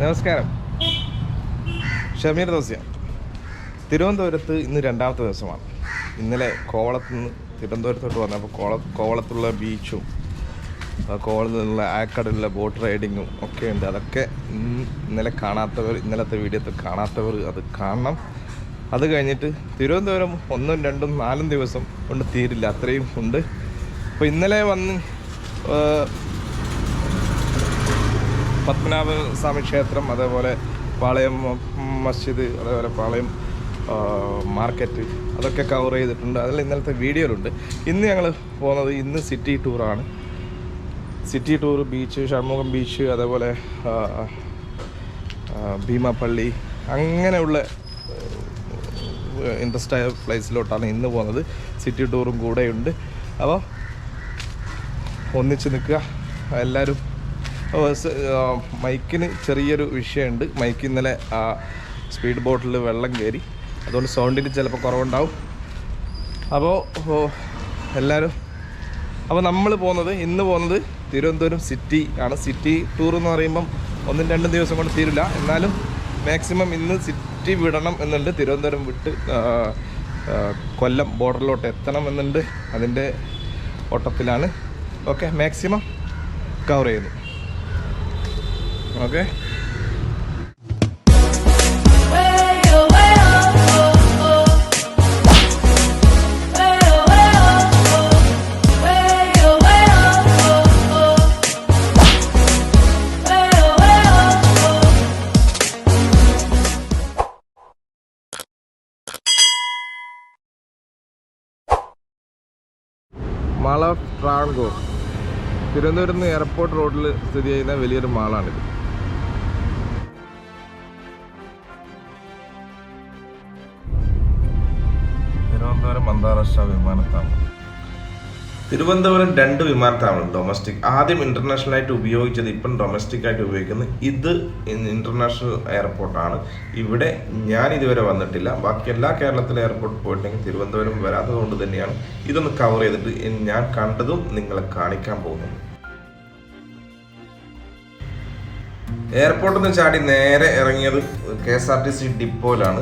നമസ്കാരം. ഷമീർ ദോസ്യ. തിരുവനന്തപുരത്ത് ഇന്ന് രണ്ടാമത്തെ ദിവസമാണ്. ഇന്നലെ കോവളത്ത് നിന്ന് തിരുവനന്തപുരത്തോട്ട് വന്നപ്പോൾ കോള കോവളത്തുള്ള ബീച്ചും കോവളത്ത് നിന്നുള്ള ആക്കടലിലെ ബോട്ട് റൈഡിങ്ങും ഒക്കെ ഉണ്ട്. അതൊക്കെ ഇന്നലെ കാണാത്തവർ ഇന്നലത്തെ വീഡിയോത്തിൽ കാണാത്തവർ അത് കാണണം. അത് കഴിഞ്ഞിട്ട് തിരുവനന്തപുരം ഒന്നും രണ്ടും നാലും ദിവസം കൊണ്ട് തീരില്ല. അത്രയും ഉണ്ട്. അപ്പോൾ ഇന്നലെ വന്ന് പത്മനാഭ സ്വാമി ക്ഷേത്രം അതേപോലെ പാളയം മസ്ജിദ് അതേപോലെ പാളയം മാർക്കറ്റ് അതൊക്കെ കവർ ചെയ്തിട്ടുണ്ട്. അതിൽ ഇന്നലത്തെ വീഡിയോയിലുണ്ട് ഇന്ന് ഞങ്ങൾ പോകുന്നത് ഇന്ന് city ടൂറാണ് city tour beach Shanmugham beach അതേപോലെ ഭീമാപ്പള്ളി അങ്ങനെയുള്ള ഇൻട്രസ്റ്റ് ആയ പ്ലേസിലോട്ടാണ് ഇന്ന് പോകുന്നത്. സിറ്റി ടൂറും കൂടെയുണ്ട്. അപ്പോൾ ഒന്നിച്ച് നിൽക്കുക. എല്ലാവരും മൈക്കിന് ചെറിയൊരു വിഷയമുണ്ട്. മൈക്ക് ഇന്നലെ സ്പീഡ് ബോട്ടിൽ വെള്ളം കയറി. അതുകൊണ്ട് സൗണ്ടിന് ചിലപ്പോൾ കുറവുണ്ടാവും. അപ്പോൾ എല്ലാവരും അപ്പോൾ നമ്മൾ പോകുന്നത് ഇന്ന് പോകുന്നത് തിരുവനന്തപുരം സിറ്റി ആണ്. സിറ്റി ടൂർ എന്ന് പറയുമ്പം ഒന്നും രണ്ടും ദിവസം കൊണ്ട് തീരില്ല. എന്നാലും മാക്സിമം ഇന്ന് സിറ്റി വിടണം എന്നുണ്ട്. തിരുവനന്തപുരം വിട്ട് കൊല്ലം ബോർഡറിലോട്ട് എത്തണം എന്നുണ്ട് അതിന്റെ ഓട്ടത്തിലാണ്. ഓക്കെ മാക്സിമം കവർ ചെയ്യുന്നു. ഓക്കെ മാൾ ഓഫ് ട്രാവൻകൂർ തിരുവനന്തപുരത്ത് നിന്ന് എയർപോർട്ട് റോഡിൽ സ്ഥിതി ചെയ്യുന്ന വലിയൊരു മാളാണിത്. തിരുവനന്തപുരം അന്താരാഷ്ട്ര വിമാനത്താവളം. തിരുവനന്തപുരം രണ്ട് വിമാനത്താവളം ഡൊമസ്റ്റിക് ആദ്യം ഇന്റർനാഷണൽ ആയിട്ട് ഉപയോഗിച്ചത് ഇപ്പം ഡൊമസ്റ്റിക് ആയിട്ട് ഉപയോഗിക്കുന്നത് ഇത് ഇന്റർനാഷണൽ എയർപോർട്ടാണ് ഇവിടെ ഞാൻ ഇതുവരെ വന്നിട്ടില്ല. ബാക്കി എല്ലാ കേരളത്തിലെ എയർപോർട്ട് പോയിട്ടുണ്ടെങ്കിൽ തിരുവനന്തപുരം വരാത്തത് കൊണ്ട് തന്നെയാണ് ഇതൊന്ന് കവർ ചെയ്തിട്ട് ഞാൻ കണ്ടതും നിങ്ങളെ കാണിക്കാൻ പോകുന്നത്. എയർപോർട്ടിൽ നിന്ന് ചാടി നേരെ ഇറങ്ങിയത് K S R T C ഡിപ്പോയിലാണ്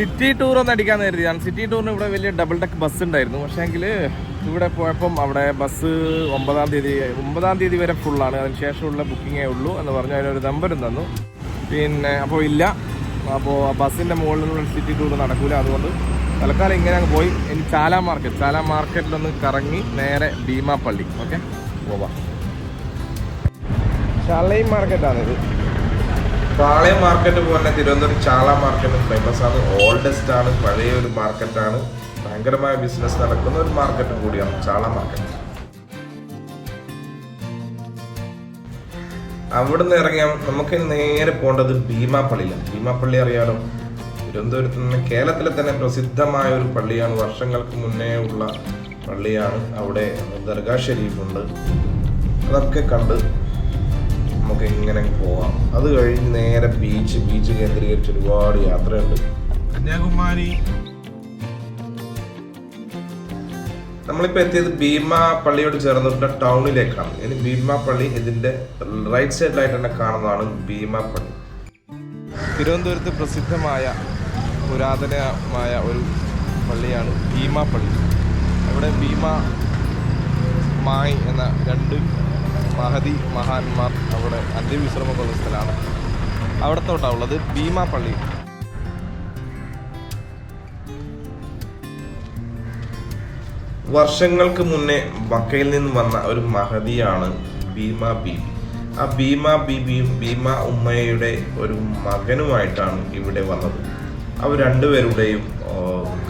city tour ഒന്ന് അടിക്കാൻ കരുതിയാണ് സിറ്റി ടൂറിന് ഇവിടെ വലിയ ഡബിൾ ഡെക്ക് ബസ് ഉണ്ടായിരുന്നു. പക്ഷേ എങ്കിൽ ഇവിടെ പോയപ്പം അവിടെ ബസ് ഒമ്പതാം തീയതി ഒമ്പതാം തീയതി വരെ ഫുള്ളാണ് അതിന് ശേഷമുള്ള ബുക്കിങ്ങേ ഉള്ളൂ എന്ന് പറഞ്ഞു അതിനൊരു നമ്പരും തന്നു. പിന്നെ അപ്പോൾ ഇല്ല. അപ്പോൾ ബസ്സിന്റെ മുകളിൽ നിന്നുള്ള സിറ്റി ടൂർ നടക്കില്ല അതുകൊണ്ട് തൽക്കാലം ഇങ്ങനെ അങ്ങ് പോയി. ഇനി ചാല മാർക്കറ്റ് ചാല മാർക്കറ്റിലൊന്ന് കറങ്ങി നേരെ ഭീമാപ്പള്ളി ഓക്കെ പോവാം. ചാലയും മാർക്കറ്റാണിത് പാളയം മാർക്കറ്റ് പോലെ തിരുവനന്തപുരം ചാള മാർക്കറ്റ് ഫേമസ് ആണ്. ഓൾഡസ്റ്റ് ആണ് പഴയ ഒരു മാർക്കറ്റാണ് ഭയങ്കരമായ ബിസിനസ് നടക്കുന്ന ഒരു മാർക്കറ്റും കൂടിയാണ് ചാള മാർക്കറ്റ് അവിടുന്ന് ഇറങ്ങിയാൽ നമുക്ക് നേരെ പോകേണ്ടത് ഭീമാപ്പള്ളിയിലാണ് ഭീമാപ്പള്ളി അറിയാലോ തിരുവനന്തപുരത്ത് നിന്ന് കേരളത്തിലെ തന്നെ പ്രസിദ്ധമായ ഒരു പള്ളിയാണ്. വർഷങ്ങൾക്ക് മുന്നേ ഉള്ള പള്ളിയാണ്. അവിടെ ദർഗാ ഷെരീഫുണ്ട്. അതൊക്കെ കണ്ട് നമുക്ക് ഇങ്ങനെ പോവാം? അത് കഴിഞ്ഞ് നേരെ ബീച്ച് ബീച്ച് കേന്ദ്രീകരിച്ച് ഒരുപാട് യാത്രയുണ്ട്. കന്യാകുമാരി. നമ്മളിപ്പോൾ എത്തിയത് ഭീമ പള്ളിയോട് ചേർന്നിട്ടുള്ള ടൗണിലേക്കാണ്. ഇനി ഭീമ പള്ളി ഇതിന്റെ റൈറ്റ് സൈഡിലായിട്ട് തന്നെ കാണുന്നതാണ് ഭീമ പള്ളി. തിരുവനന്തപുരത്ത് പ്രസിദ്ധമായ പുരാതനമായ ഒരു പള്ളിയാണ് ഭീമ പള്ളി. അവിടെ ഭീമ മായി എന്ന രണ്ട് മഹതി മഹാന്മാർ അവിടെ അന്ത്യവിശ്രമമുള്ള സ്ഥലമാണ്. അവിടത്തോട്ടാണ് ഉള്ളത് പള്ളി വർഷങ്ങൾക്ക് മുന്നേ മക്കയിൽ നിന്ന് വന്ന ഒരു മഹതിയാണ് ഭീമ ബീബി. ആ ഭീമ ബീബിയും ഭീമ ഉമ്മയുടെ ഒരു മകനുമായിട്ടാണ് ഇവിടെ വന്നത്. അവർ രണ്ടുപേരുടെയും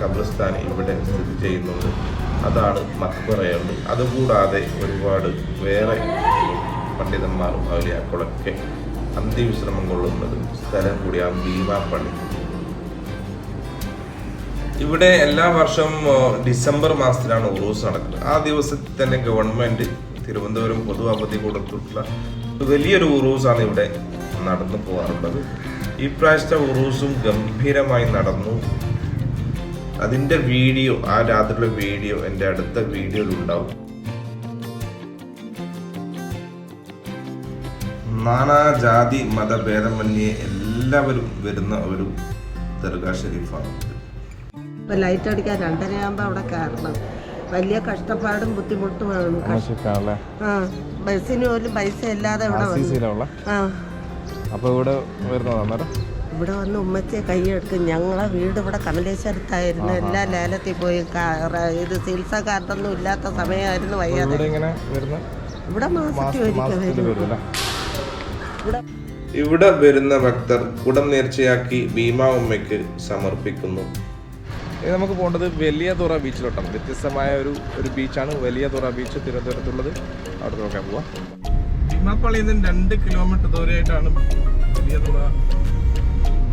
ഖബർസ്ഥാൻ ഇവിടെ സ്ഥിതി ചെയ്യുന്നുണ്ട് അതാണ് മക്ബറയുണ്ട് അതുകൂടാതെ ഒരുപാട് വേറെ പണ്ഡിതന്മാരും അവലിയാക്കളൊക്കെ അന്ത്യവിശ്രമം കൊള്ളുന്നത് സ്ഥലം കൂടിയാണ് ഭീമ പള്ളി ഇവിടെ എല്ലാ വർഷവും ഡിസംബർ മാസത്തിലാണ് ഉറൂസ് നടക്കുന്നത്. ആ ദിവസത്തിൽ തന്നെ ഗവൺമെന്റ് തിരുവനന്തപുരം പൊതു അവധി കൊടുത്തിട്ടുള്ള വലിയൊരു ഉറൂസാണ് ഇവിടെ നടന്നു പോകാറുള്ളത്. ഈ പ്രാവശ്യത്തെ ഉറൂസും ഗംഭീരമായി നടന്നു. അതിന്റെ വീഡിയോ ആ രാത്രിയിലെ വീഡിയോ എന്റെ അടുത്ത വീഡിയോയിൽ നാനാജാതി മതഭേദമന്യേ എല്ലാവരും വരുന്ന ഒരു ദർഗാ ഷെരീഫാണ്. ഇപ്പൊ ലൈറ്റ് അടിക്കാൻ രണ്ടരയാകുമ്പോ അവിടെ കയറണം വലിയ കഷ്ടപ്പാടും ബുദ്ധിമുട്ടും ആണ്. ആ ബസ്സിന് പോലും പൈസ ഇല്ലാതെ ഇവിടെ വന്നു. സിസിയിലുള്ള ആ. അപ്പോൾ ഇവിടെ ഇവിടെ വന്ന് ഉമ്മച്ചെ കൈയെടുക്കും ഞങ്ങളെ വീട് ഇവിടെ കമലേശ്വരത്തായിരുന്നു. എല്ലാ ലേലത്തിൽ പോയി ഇത് ചികിത്സാ കാർഡൊന്നും ഇല്ലാത്ത സമയമായിരുന്നു വയ്യാതെ. ഇവിടെ ഇങ്ങനെ വരുന്ന? ഇവിടെ മാസത്തിൽ ഒരിക്കൽ വരും ഇവിടെ ഇവിടെ വരുന്ന ഭക്തർ കുടം നേർച്ചയാക്കി ഭീമാ ഉമ്മയ്ക്ക് സമർപ്പിക്കുന്നു. ഇനി നമുക്ക് പോകേണ്ടത് വലിയ തുറ ബീച്ചിലോട്ടാണ്. വ്യത്യസ്തമായ ഒരു ഒരു ബീച്ചാണ് വലിയ തുറ ബീച്ച് തിരുവനന്തപുരത്തുള്ളത്. അവിടെ നോക്കാൻ പോവാം. ഭീമാപ്പള്ളിയിൽ നിന്ന് രണ്ട് കിലോമീറ്റർ ദൂരെയായിട്ടാണ് വലിയ തുറ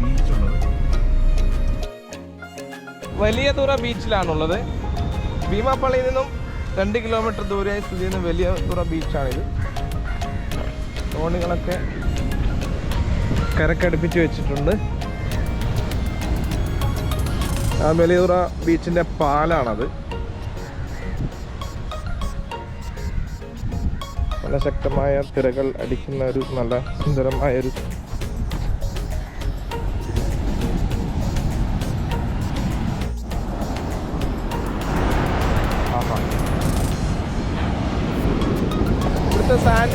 ബീച്ചുള്ളത്. വലിയ തുറ ബീച്ചിലാണുള്ളത് ഭീമാപ്പള്ളിയിൽ നിന്നും രണ്ട് കിലോമീറ്റർ ദൂരെയായി സ്ഥിതി ചെയ്യുന്ന വലിയ തുറ ബീച്ചാണിത്. തോണികളൊക്കെ കരക്കടുപ്പിച്ച് വെച്ചിട്ടുണ്ട്. ആ മെലിയൂറ ബീച്ചിന്റെ പാലാണത്. നല്ല ശക്തമായ തിരകൾ അടിക്കുന്ന ഒരു നല്ല സുന്ദരമായ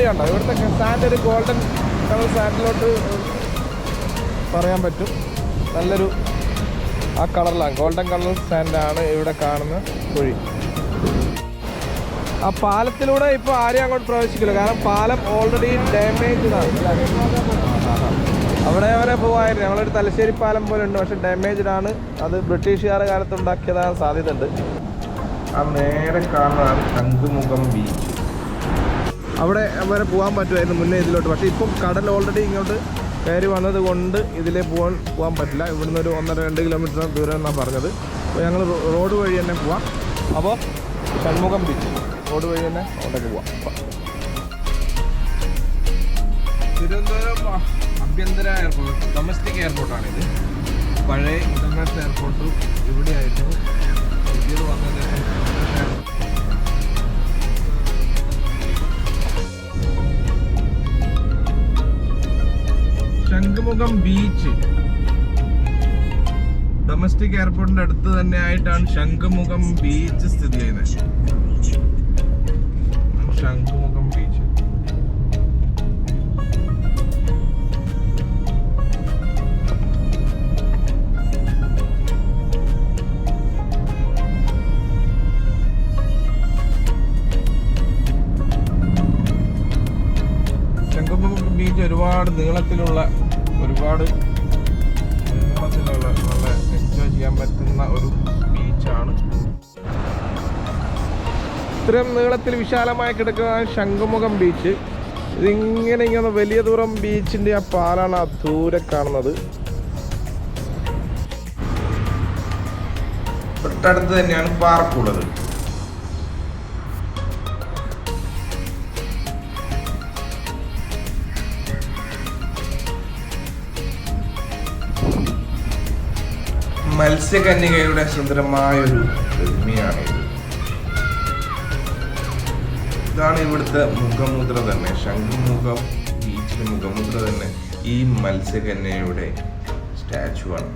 ഇവിടുത്തെ ഉണ്ടോ ഇവിടുത്തെ സാൻഡ് ഒരു ഗോൾഡൻ കളർ സാൻഡിലോട്ട് പറയാൻ പറ്റും. നല്ലൊരു ആ കളറിലാണ് ഗോൾഡൻ കളർ സാൻഡാണ് ഇവിടെ കാണുന്ന കുഴി. ആ പാലത്തിലൂടെ ഇപ്പോൾ ആരെയും അങ്ങോട്ട് പ്രവേശിക്കില്ല. കാരണം പാലം ഓൾറെഡി ഡാമേജ് അവിടെ വരെ പോവായിരുന്നു. ഞങ്ങളൊരു തലശ്ശേരി പാലം പോലെ ഉണ്ട്. പക്ഷെ ഡാമേജ്ഡ് ആണ്. അത് ബ്രിട്ടീഷുകാരുടെ കാലത്ത് ഉണ്ടാക്കിയതാണ് സാധ്യതയുണ്ട്. ആ നേരെ കാണുന്നതാണ് ശംഖുമുഖം ബീച്ച് അവിടെ വരെ പോകാൻ പറ്റുമായിരുന്നു മുന്നേ ഇതിലോട്ട്. പക്ഷേ ഇപ്പം കടൽ ഓൾറെഡി ഇങ്ങോട്ട് കയറി വന്നത് കൊണ്ട് ഇതിലേ പോകാൻ പോകാൻ പറ്റില്ല. ഇവിടുന്ന് ഒരു ഒന്നര രണ്ട് കിലോമീറ്റർ ദൂരം എന്നാണ് പറഞ്ഞത്. അപ്പോൾ ഞങ്ങൾ റോഡ് വഴി തന്നെ പോവാം. അപ്പോൾ ഷൺമുഖം ബീച്ച് റോഡ് വഴി തന്നെ അങ്ങോട്ടേക്ക് പോവാം. തിരുവനന്തപുരം ആഭ്യന്തര എയർപോർട്ട് ഡൊമസ്റ്റിക് ഇത് പഴയ ഇന്റർനാഷണൽ എയർപോർട്ട് ഇവിടെയായിരുന്നു. പുതിയത് വന്നതിന് ശംഖുമുഖം ബീച്ച് ഡൊമസ്റ്റിക് എയർപോർട്ടിന്റെ അടുത്ത് തന്നെ ആയിട്ടാണ് ശംഖുമുഖം ബീച്ച് സ്ഥിതി ചെയ്യുന്നത്. ശംഖുമുഖം ബീച്ച് ശംഖുമുഖം ബീച്ച് ഒരുപാട് നീളത്തിലുള്ള ഒരുപാട് നല്ല എൻജോയ് ചെയ്യാൻ പറ്റുന്ന ഒരു ബീച്ചാണ് ഇത്രയും നീളത്തിൽ വിശാലമായി കിടക്കുന്ന ശംഖുമുഖം ബീച്ച് ഇതിങ്ങനെ ഇങ്ങനെ വലിയ ദൂരം ബീച്ചിന്റെ ആ പാലാണ് ആ ദൂരെ കാണുന്നത്. തൊട്ടടുത്ത് തന്നെയാണ് പാർക്കുള്ളത് മത്സ്യകന്യകയുടെ സുന്ദരമായ ഒരു പ്രതിമയാണിത് ഇതാണ് ഇവിടുത്തെ മുഖമുദ്ര തന്നെ. ശംഖുമുഖം ബീച്ചിലെ മുഖമുദ്ര തന്നെ ഈ മത്സ്യകന്യയുടെ സ്റ്റാച്ചു ആണ്.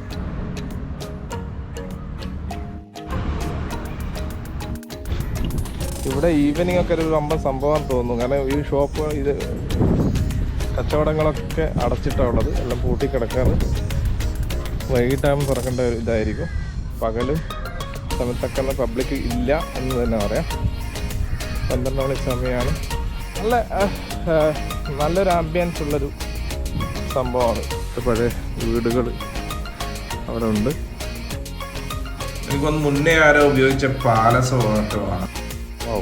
ഇവിടെ ഈവനിങ് ഒക്കെ ഒരു വമ്പൻ സംഭവം തോന്നുന്നു. കാരണം ഈ ഷോപ്പ് ഇത് കച്ചവടങ്ങളൊക്കെ അടച്ചിട്ടാണ് ഉള്ളത്. എല്ലാം പൂട്ടി കിടക്കാറ് വൈകിട്ടാകുമ്പോൾ തുറക്കേണ്ട ഒരു ഇതായിരിക്കും. പകലും സമയത്തൊക്കെ പബ്ലിക് ഇല്ല എന്ന് തന്നെ പറയാം. പന്ത്രണ്ട് മണി സമയമാണ്. നല്ല നല്ലൊരു ആംബിയൻസ് ഉള്ളൊരു സംഭവമാണ് പഴയ വീടുകൾ അവിടെ ഉണ്ട്. എനിക്കൊന്ന് മുന്നേ ആരോ ഉപയോഗിച്ച പാലസോ മറ്റോ ആണ് ഓ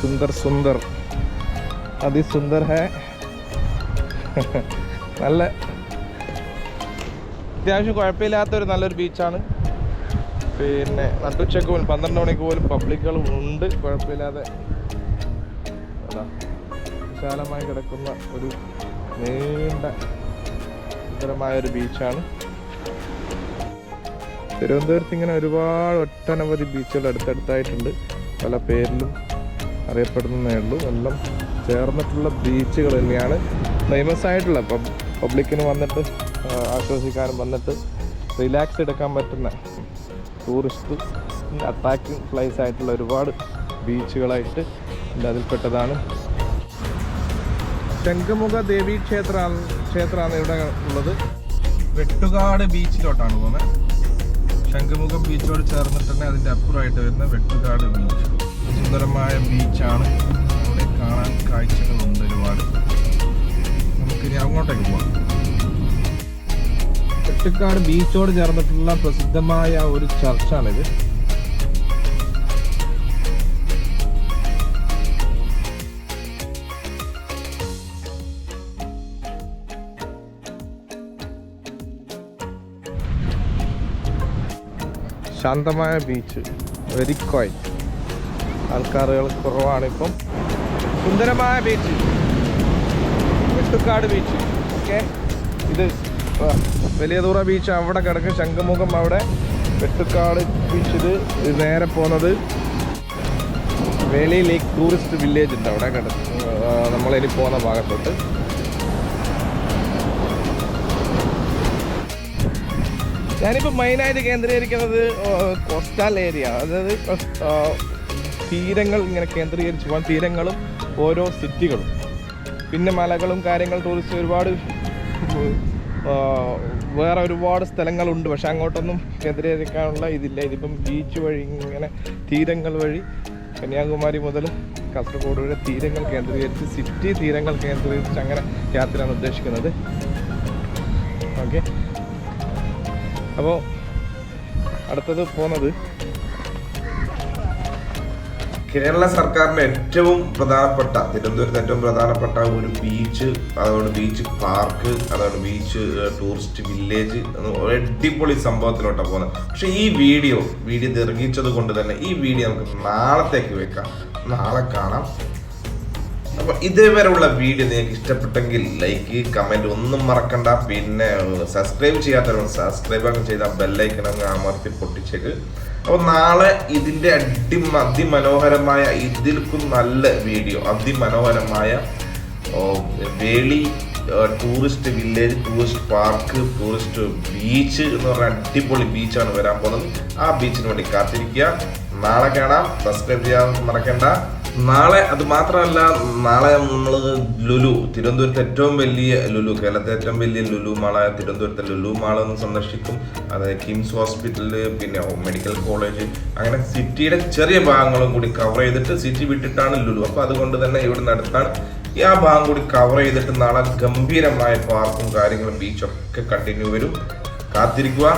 സുന്ദർ സുന്ദർ. അതിസുന്ദർ ഹേ. നല്ല അത്യാവശ്യം കുഴപ്പമില്ലാത്ത ഒരു നല്ലൊരു ബീച്ചാണ്. പിന്നെ നട്ടുച്ചക്ക് പോലും പന്ത്രണ്ട് മണിക്ക് പോലും പബ്ലിക്കുകളും ഉണ്ട്. കുഴപ്പമില്ലാതെ അതാ വിശാലമായി കിടക്കുന്ന ഒരു നീണ്ട സുന്ദരമായ ഒരു ബീച്ചാണ്. തിരുവനന്തപുരത്ത് ഇങ്ങനെ ഒരുപാട് ഒട്ടനവധി ബീച്ചുകൾ അടുത്തടുത്തായിട്ടുണ്ട്. പല പേരിലും അറിയപ്പെടുന്നതേ ഉള്ളൂ. എല്ലാം ചേർന്നിട്ടുള്ള ബീച്ചുകൾ തന്നെയാണ്. ഫേമസ് ആയിട്ടുള്ള പബ്ലിക്കിന് വന്നിട്ട് ആ, ആശ്വസിക്കാനും വന്നിട്ട് റിലാക്സ് എടുക്കാൻ പറ്റുന്ന ടൂറിസ്റ്റ് അട്രാക്റ്റിംഗ് പ്ലേസ് ആയിട്ടുള്ള ഒരുപാട് ബീച്ചുകളായിട്ട് എന്റെ അതിൽപ്പെട്ടതാണ്. ശംഖുമുഖ ദേവി ക്ഷേത്ര ക്ഷേത്രമാണ് ഇവിടെ ഉള്ളത്. വെട്ടുകാട് ബീച്ചിലോട്ടാണ് പോകുന്നത്. ശംഖുമുഖം ബീച്ചോട് ചേർന്നിട്ട് തന്നെ അതിന്റെ അപ്പുറമായിട്ട് വരുന്ന വെട്ടുകാട് ബീച്ച് സുന്ദരമായ ബീച്ചാണ്. അവിടെ കാണാൻ കാഴ്ചകളുണ്ട് ഒരുപാട്. നമുക്കിനി അങ്ങോട്ടേക്ക് പോകാം വെട്ടുകാട് ബീച്ചോട് ചേർന്നിട്ടുള്ള പ്രസിദ്ധമായ ഒരു ചർച്ചാണിത്. ശാന്തമായ ബീച്ച് വെരി ക്വൈറ്റ് ആൾക്കാരുകൾ കുറവാണിപ്പം. സുന്ദരമായ ബീച്ച് വെട്ടുക്കാട് ബീച്ച്. ഓക്കെ? ഇത് വലിയ ദൂര ബീച്ച് അവിടെ കിടക്കും ശംഖുമുഖം അവിടെ വെട്ടുക്കാട് ബീച്ച് ഇത് ഇത് നേരെ പോകുന്നത് വേളി ലേക്ക് ടൂറിസ്റ്റ് വില്ലേജ് ഉണ്ട് അവിടെ കിടക്കും. നമ്മളിനി പോകുന്ന ഭാഗത്തോട്ട്. ഞാനിപ്പോൾ മെയിനായിട്ട് കേന്ദ്രീകരിക്കുന്നത് കോസ്റ്റൽ ഏരിയ അതായത് തീരങ്ങൾ ഇങ്ങനെ കേന്ദ്രീകരിച്ച് പോകാൻ തീരങ്ങളും ഓരോ സിറ്റികളും പിന്നെ മലകളും കാര്യങ്ങൾ ടൂറിസ്റ്റ് ഒരുപാട് വേറെ ഒരുപാട് സ്ഥലങ്ങളുണ്ട് പക്ഷെ അങ്ങോട്ടൊന്നും കേന്ദ്രീകരിക്കാനുള്ള ഇതില്ല. ഇതിപ്പം ബീച്ച് വഴി ഇങ്ങനെ തീരങ്ങൾ വഴി കന്യാകുമാരി മുതൽ കാസർഗോഡ് വരെ തീരങ്ങൾ കേന്ദ്രീകരിച്ച് സിറ്റി തീരങ്ങൾ കേന്ദ്രീകരിച്ച് അങ്ങനെ യാത്രയാണ് ഉദ്ദേശിക്കുന്നത്. ഓക്കെ അപ്പോൾ അടുത്തത് പോകുന്നത് കേരള സർക്കാരിന്റെ ഏറ്റവും പ്രധാനപ്പെട്ട തിരുവനന്തപുരത്ത് ഏറ്റവും പ്രധാനപ്പെട്ട ഒരു ബീച്ച് അതുകൊണ്ട് ബീച്ച് പാർക്ക് അതുകൊണ്ട് ബീച്ച് ടൂറിസ്റ്റ് വില്ലേജ് അടിപൊളി സംഭവത്തിലോട്ടാണ് പോകുന്നത്. പക്ഷെ ഈ വീഡിയോ വീഡിയോ ദീർഘിച്ചത് കൊണ്ട് തന്നെ ഈ വീഡിയോ നമുക്ക് നാളത്തേക്ക് വെക്കാം. നാളെ കാണാം. അപ്പൊ ഇതേവരെയുള്ള വീഡിയോ നിങ്ങൾക്ക് ഇഷ്ടപ്പെട്ടെങ്കിൽ ലൈക്ക് കമന്റ് ഒന്നും മറക്കണ്ട. പിന്നെ സബ്സ്ക്രൈബ് ചെയ്യാത്തവർ സബ്സ്ക്രൈബ് അങ്ങ് ചെയ്ത ബെല്ലൈക്കൺ അങ്ങ് അമർത്തി പൊട്ടിച്ചേക്ക്. അപ്പോൾ നാളെ ഇതിന്റെ അടി അതിമനോഹരമായ ഇതിൽക്കും നല്ല വീഡിയോ അതിമനോഹരമായ Veli tourist village tourist park tourist beach എന്ന് പറഞ്ഞ അടിപൊളി ബീച്ചാണ് വരാൻ പോകുന്നത്. ആ ബീച്ചിന് വേണ്ടി കാത്തിരിക്കുക. നാളെ കാണാം. സബ്സ്ക്രൈബ് ചെയ്യാൻ മറക്കണ്ട. നാളെ അത് മാത്രമല്ല നാളെ നമ്മൾ ലുലു തിരുവനന്തപുരത്ത് ഏറ്റവും വലിയ ലുലു കേരളത്തെ ഏറ്റവും വലിയ ലുലു മാളായ തിരുവനന്തപുരത്തെ ലുലു മാള ഒന്ന് സന്ദർശിക്കും. അതായത് കിംസ് ഹോസ്പിറ്റൽ പിന്നെ മെഡിക്കൽ കോളേജ് അങ്ങനെ സിറ്റിയുടെ ചെറിയ ഭാഗങ്ങളും കൂടി കവർ ചെയ്തിട്ട് സിറ്റി വിട്ടിട്ടാണ് ലുലു. അപ്പോൾ അതുകൊണ്ട് തന്നെ ഇവിടെ നടത്താണ്. ഈ ആ ഭാഗം കൂടി കവർ ചെയ്തിട്ട് നാളെ ഗംഭീരമായ പാർക്കും കാര്യങ്ങളും ബീച്ചൊക്കെ കണ്ടിന്യൂ വരും. കാത്തിരിക്കുക.